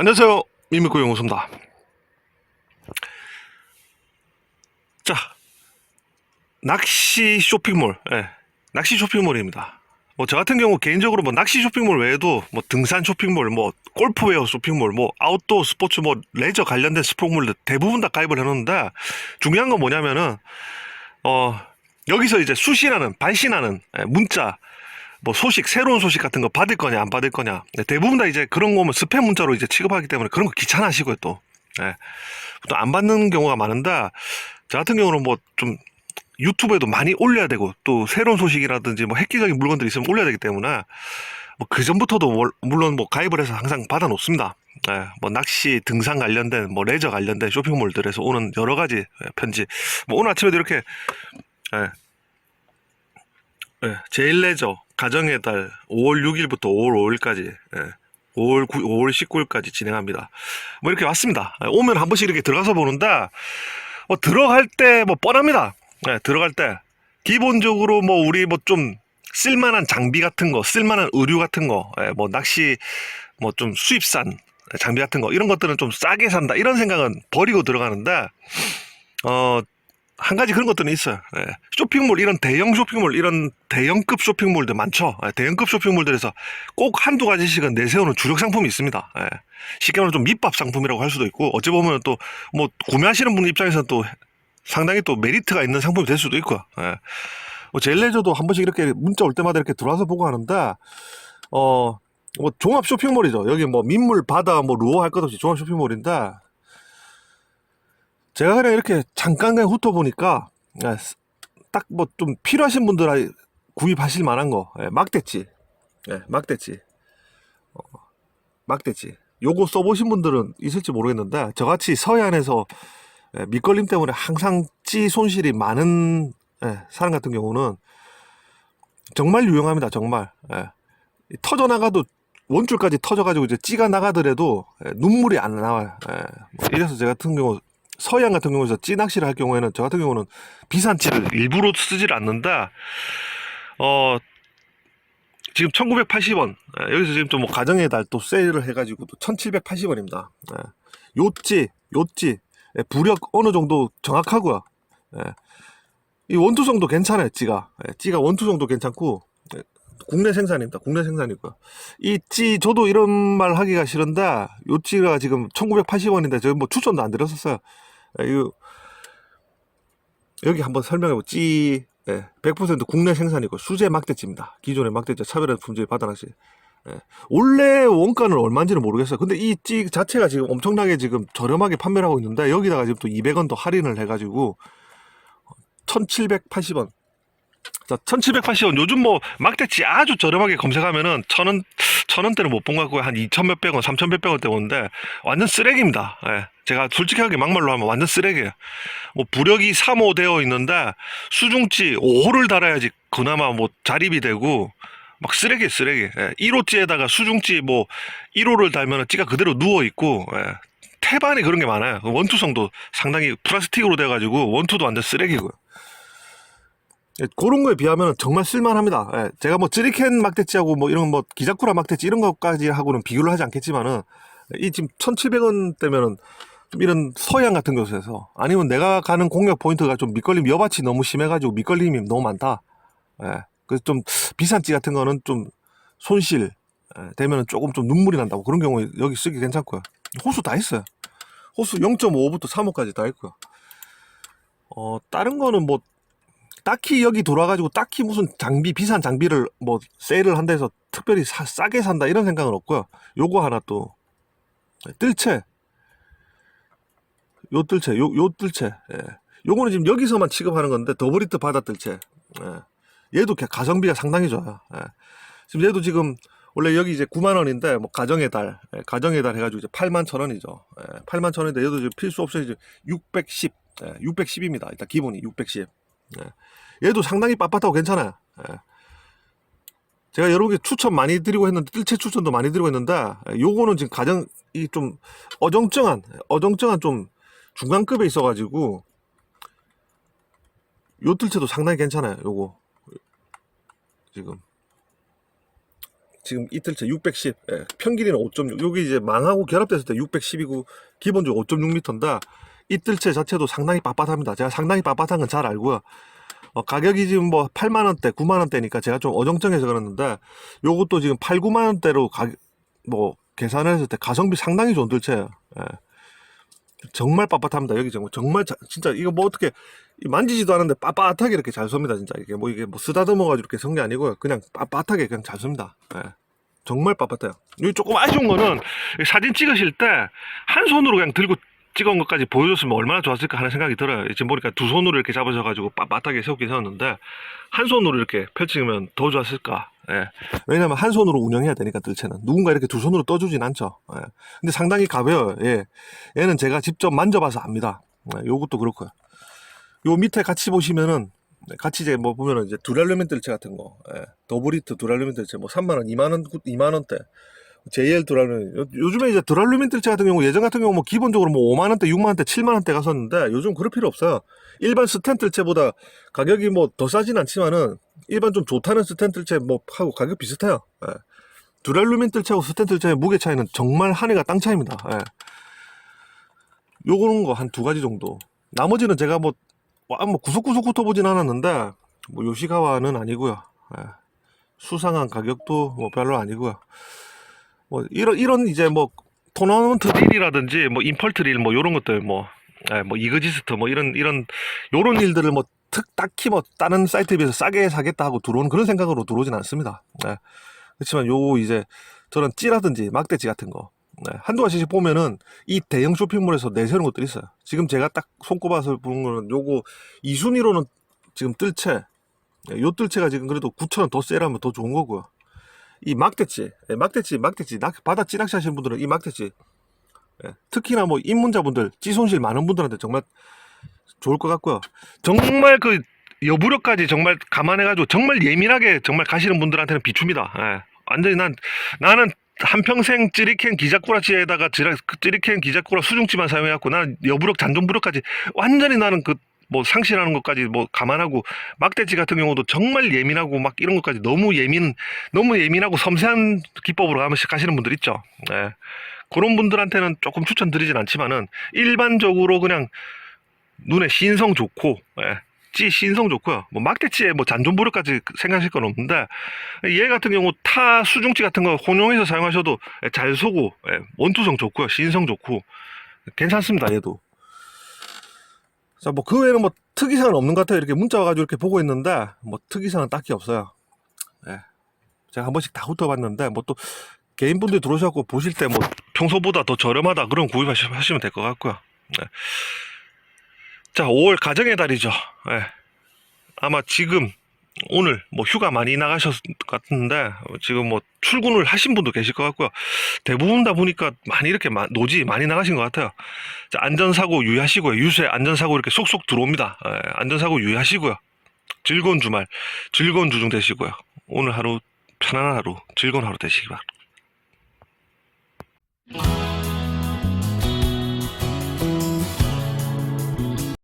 안녕하세요. 미미코 영호수입니다. 자, 낚시 쇼핑몰, 예, 낚시 쇼핑몰입니다. 뭐, 저 같은 경우 개인적으로 뭐, 낚시 쇼핑몰 외에도 뭐, 등산 쇼핑몰, 뭐, 골프웨어 쇼핑몰, 뭐, 아웃도어 스포츠, 뭐, 레저 관련된 쇼핑몰들 대부분 다 가입을 해놓는데, 중요한 건 뭐냐면은, 어, 여기서 이제 수신하는, 발신하는 예, 문자, 뭐 소식, 새로운 소식 같은 거 받을 거냐, 안 받을 거냐. 네, 대부분 다 이제 그런 거 오면 스팸 문자로 이제 취급하기 때문에 그런 거 귀찮아하시고요, 또. 예. 또안 받는 경우가 많은데, 저 같은 경우는 뭐 좀 유튜브에도 많이 올려야 되고, 또 새로운 소식이라든지 뭐 획기적인 물건들이 있으면 올려야 되기 때문에, 뭐 그 전부터도 월- 물론 뭐 가입을 해서 항상 받아 놓습니다. 예, 뭐 낚시, 등산 관련된, 뭐 레저 관련된 쇼핑몰들에서 오는 여러 가지 예, 편지. 뭐 오늘 아침에도 이렇게, 예, 예, 제일 레저 가정의 달 5월 6일부터 5월 5일까지 예, 5월 9, 5월 19일까지 진행합니다. 뭐 이렇게 왔습니다. 예, 오면 한 번씩 이렇게 들어가서 보는데 뭐 들어갈 때 뭐 뻔합니다. 예, 들어갈 때 기본적으로 뭐 우리 뭐 좀 쓸만한 장비 같은 거, 쓸만한 의류 같은 거, 예, 뭐 낚시 뭐 좀 수입산 장비 같은 거 이런 것들은 좀 싸게 산다 이런 생각은 버리고 들어가는데 어 한 가지 그런 것들은 있어요. 예. 쇼핑몰, 이런 대형 쇼핑몰, 이런 대형급 쇼핑몰들 많죠. 예, 대형급 쇼핑몰들에서 꼭 한두 가지씩은 내세우는 주력 상품이 있습니다. 예. 쉽게 말하면 좀 밑밥 상품이라고 할 수도 있고, 어찌 보면 또, 뭐, 구매하시는 분 입장에서는 또 상당히 또 메리트가 있는 상품이 될 수도 있고요. 예. 뭐, 제일레저도 한 번씩 이렇게 문자 올 때마다 이렇게 들어와서 보고 하는데, 어, 뭐, 종합 쇼핑몰이죠. 여기 뭐, 민물, 바다, 뭐, 루어 할 것 없이 종합 쇼핑몰인데, 제가 그냥 이렇게 잠깐 그냥 훑어보니까 딱 뭐 좀 필요하신 분들 구입하실 만한 거 예, 막대치 예, 막대치 어, 막대치 요거 써보신 분들은 있을지 모르겠는데 저같이 서해안에서 예, 밑걸림 때문에 항상 찌 손실이 많은 예, 사람 같은 경우는 정말 유용합니다 정말 예. 이 터져 나가도 원줄까지 터져가지고 이제 찌가 나가더라도 예, 눈물이 안 나와요 예. 뭐 이래서 제가 같은 경우 서해안 같은 경우에서 찌 낚시를 할 경우에는 저 같은 경우는 비싼 찌를 일부러 쓰질 않는다. 어 지금 1980원 여기서 지금 좀 뭐 가정의 달 또 세일을 해가지고 또 1780원입니다. 요찌 요찌 예, 부력 어느 정도 정확하고요. 예. 이 원투성도 괜찮아요. 찌가 예, 찌가 원투성도 괜찮고 예, 국내 생산입니다. 국내 생산이고요. 이 찌 저도 이런 말 하기가 싫은데 요 찌가 지금 1980원인데 저뭐 추천도 안 드렸었어요. 예, 이거 여기 한번 설명해보 찌 예, 100% 국내 생산이고 수제 막대찌입니다. 기존의 막대찌 차별화 품질 받아놨이 예. 원래 원가는 얼마인지는 모르겠어요. 근데 이 찌 자체가 지금 엄청나게 지금 저렴하게 판매를 하고 있는데 여기다가 지금 또 200원 더 할인을 해가지고 1780원 자, 1780원. 요즘 뭐, 막대치 아주 저렴하게 검색하면은, 천 원, 천 원대는 못 본 것 같고, 한 2천 몇백 원, 3천 몇백 원대 오는데, 완전 쓰레기입니다. 예. 제가 솔직하게 막말로 하면 완전 쓰레기예요. 뭐, 부력이 3호 되어 있는데, 수중치 5호를 달아야지 그나마 뭐, 자립이 되고, 막 쓰레기, 쓰레기. 예. 1호찌에다가 수중치 뭐, 1호를 달면은 찌가 그대로 누워있고, 예. 태반이 그런 게 많아요. 원투성도 상당히 플라스틱으로 돼가지고, 원투도 완전 쓰레기고요. 예, 그런 거에 비하면 정말 쓸만합니다. 예, 제가 뭐 찌리캔 막대치하고 뭐 이런 뭐 기자쿠라 막대치 이런 것까지 하고는 비교를 하지 않겠지만은 이 지금 1,700원대면은 좀 이런 서해안 같은 곳에서 아니면 내가 가는 공략 포인트가 좀 밑걸림 여밭이 너무 심해가지고 밑걸림이 너무 많다. 예, 그래서 좀 비싼 찌 같은 거는 좀 손실 예, 되면은 조금 좀 눈물이 난다고 그런 경우에 여기 쓰기 괜찮고요. 호수 다 있어요. 호수 0.5부터 3호까지 다 있고요. 어 다른 거는 뭐 딱히 여기 돌아가지고 딱히 무슨 장비 비싼 장비를 뭐 세일을 한다 해서 특별히 사- 싸게 산다 이런 생각은 없고요. 요거 하나 또 뜰채 요 뜰채 요, 요 뜰채 예. 요거는 지금 여기서만 취급하는 건데 더블리트 바다 뜰채 예. 얘도 가- 가성비가 상당히 좋아요. 예. 지금 얘도 지금 원래 여기 이제 9만 원인데 뭐 가정의 달 예, 가정의 달 해가지고 이제 8만 천 원이죠. 예, 8만 천 원인데 얘도 지금 필수 옵션이 이제 610 예, 610입니다. 일단 기본이 610 예. 얘도 상당히 빳빳하고 괜찮아요. 예. 제가 여러 개 추천 많이 드리고 했는데 뜰채 추천도 많이 드리고 했는데 예, 요거는 지금 가장 이 좀 어정쩡한 어정쩡한 좀 중간급에 있어가지고 요 뜰채도 상당히 괜찮아요. 요거 지금 지금 이틀째 610, 예, 평길이는 5.6. 여기 이제 망하고 결합됐을 때 610이고 기본적으로 5.6m인데 이틀째 자체도 상당히 빳빳합니다. 제가 상당히 빳빳한 건 잘 알고요. 어, 가격이 지금 뭐 8만 원대, 9만 원대니까 제가 좀 어정쩡해서 그랬는데 요것도 지금 8, 9만 원대로 가, 뭐 계산을 했을 때 가성비 상당히 좋은 들체예요. 예. 정말 빳빳합니다. 여기 정말 정말 자- 진짜 이거 뭐 어떻게 이 만지지도 않은데 빳빳하게 이렇게 잘 섭니다. 진짜 이게 뭐 이게 뭐 쓰다듬어 가지고 이렇게 선 게 아니고요. 그냥 빳빳하게 그냥 잘 섭니다. 예. 정말 빳빳해요. 여기 조금 아쉬운 거는 이 사진 찍으실 때 한 손으로 그냥 들고 찍은 것까지 보여줬으면 얼마나 좋았을까 하는 생각이 들어요. 지금 보니까 두 손으로 이렇게 잡으셔가지고 빳빳하게 세우긴 세웠는데 한 손으로 이렇게 펼치면 더 좋았을까. 예. 왜냐면 한 손으로 운영해야 되니까 들체는 누군가 이렇게 두 손으로 떠주진 않죠. 예. 근데 상당히 가벼워요. 예. 얘는 제가 직접 만져봐서 압니다. 예, 요것도 그렇고요. 요 밑에 같이 보시면은 같이 이제 뭐 보면은 이제 두랄루멘 뜰채 같은 거, 예. 더블히트 두랄루멘 뜰채 뭐 3만 원, 2만 원, 2만 원대. JL 두랄루멘 요- 요즘에 이제 두랄루멘 뜰채 같은 경우 예전 같은 경우 뭐 기본적으로 뭐 5만 원대, 6만 원대, 7만 원대 갔었는데 요즘 그럴 필요 없어요. 일반 스텐 뜰채보다 가격이 뭐 더 싸진 않지만은 일반 좀 좋다는 뜰채 뭐 하고 가격 비슷해요. 예. 스텐 뜰채의 무게 차이는 정말 하늘과 땅 차이입니다. 예. 요거는 거 한 두 가지 정도. 나머지는 제가 뭐, 와, 뭐 구석구석 훑어보진 않았는데, 뭐 요시가와는 아니고요. 예. 수상한 가격도 뭐 별로 아니고요. 뭐 이런 이런 이제 뭐 토너먼트 딜이라든지 뭐 임펄트 딜뭐 이런 것들 뭐, 예, 뭐 이그지스트 뭐 이런 이런 요런 일들을 뭐 특 딱히 뭐 다른 사이트에 비해서 싸게 사겠다 하고 들어오는 그런 생각으로 들어오진 않습니다. 예. 그렇지만 요 이제 저런 찌라든지 막대찌 같은 거 네, 한두 가지씩 보면은 이 대형 쇼핑몰에서 내세우는 것들이 있어요. 지금 제가 딱 손꼽아서 보는 거는 요거 이순위로는 지금 뜰채, 네, 요 뜰채가 지금 그래도 9,000원 더 세라면 더 좋은 거고요. 이 막대찌, 네, 막대찌, 막대찌, 낙- 바다 찌낚시 하시는 분들은 이 막대찌, 네, 특히나 뭐 입문자분들, 찌손실 많은 분들한테 정말 좋을 것 같고요. 정말 그 여부력까지 정말 감안해가지고 정말 예민하게 정말 가시는 분들한테는 비춥니다. 예. 완전히 난 나는 한평생 찌리캔 기자꾸라치에다가 찌리캔 기자꾸라 수중찌만 사용해갖고 나는 여부력 잔존부력까지 완전히 나는 그 뭐 상실하는 것까지 뭐 감안하고 막대찌 같은 경우도 정말 예민하고 막 이런 것까지 너무 예민 너무 예민하고 섬세한 기법으로 가시는 분들 있죠. 예. 그런 분들한테는 조금 추천드리진 않지만은 일반적으로 그냥 눈에 신성 좋고 예. 찌 신성 좋고요. 뭐 막대찌에 뭐 잔존부력까지 생각하실 건 없는데 얘 같은 경우 타 수중찌 같은 거 혼용해서 사용하셔도 잘 쏘고 예, 원투성 좋고요. 신성 좋고 괜찮습니다. 얘도. 자, 뭐 그 외에는 뭐 특이사항은 없는 것 같아요. 이렇게 문자 와가지고 이렇게 보고 있는데 뭐 특이사항은 딱히 없어요. 예. 제가 한 번씩 다 훑어봤는데 뭐 또 개인분들이 들어오셔갖고 보실 때 뭐 평소보다 더 저렴하다 그런 구입하시면 될 것 같고요. 네. 자, 5월 가정의 달이죠. 예. 아마 지금 오늘 뭐 휴가 많이 나가셨을 것 같은데 지금 뭐 출근을 하신 분도 계실 것 같고요. 대부분 다 보니까 많이 이렇게 마- 노지 많이 나가신 것 같아요. 자, 안전사고 유의하시고요. 유세 안전사고 이렇게 쏙쏙 들어옵니다. 예, 안전사고 유의하시고요. 즐거운 주말, 즐거운 주중 되시고요. 오늘 하루 편안한 하루, 즐거운 하루 되시기 바랍니다.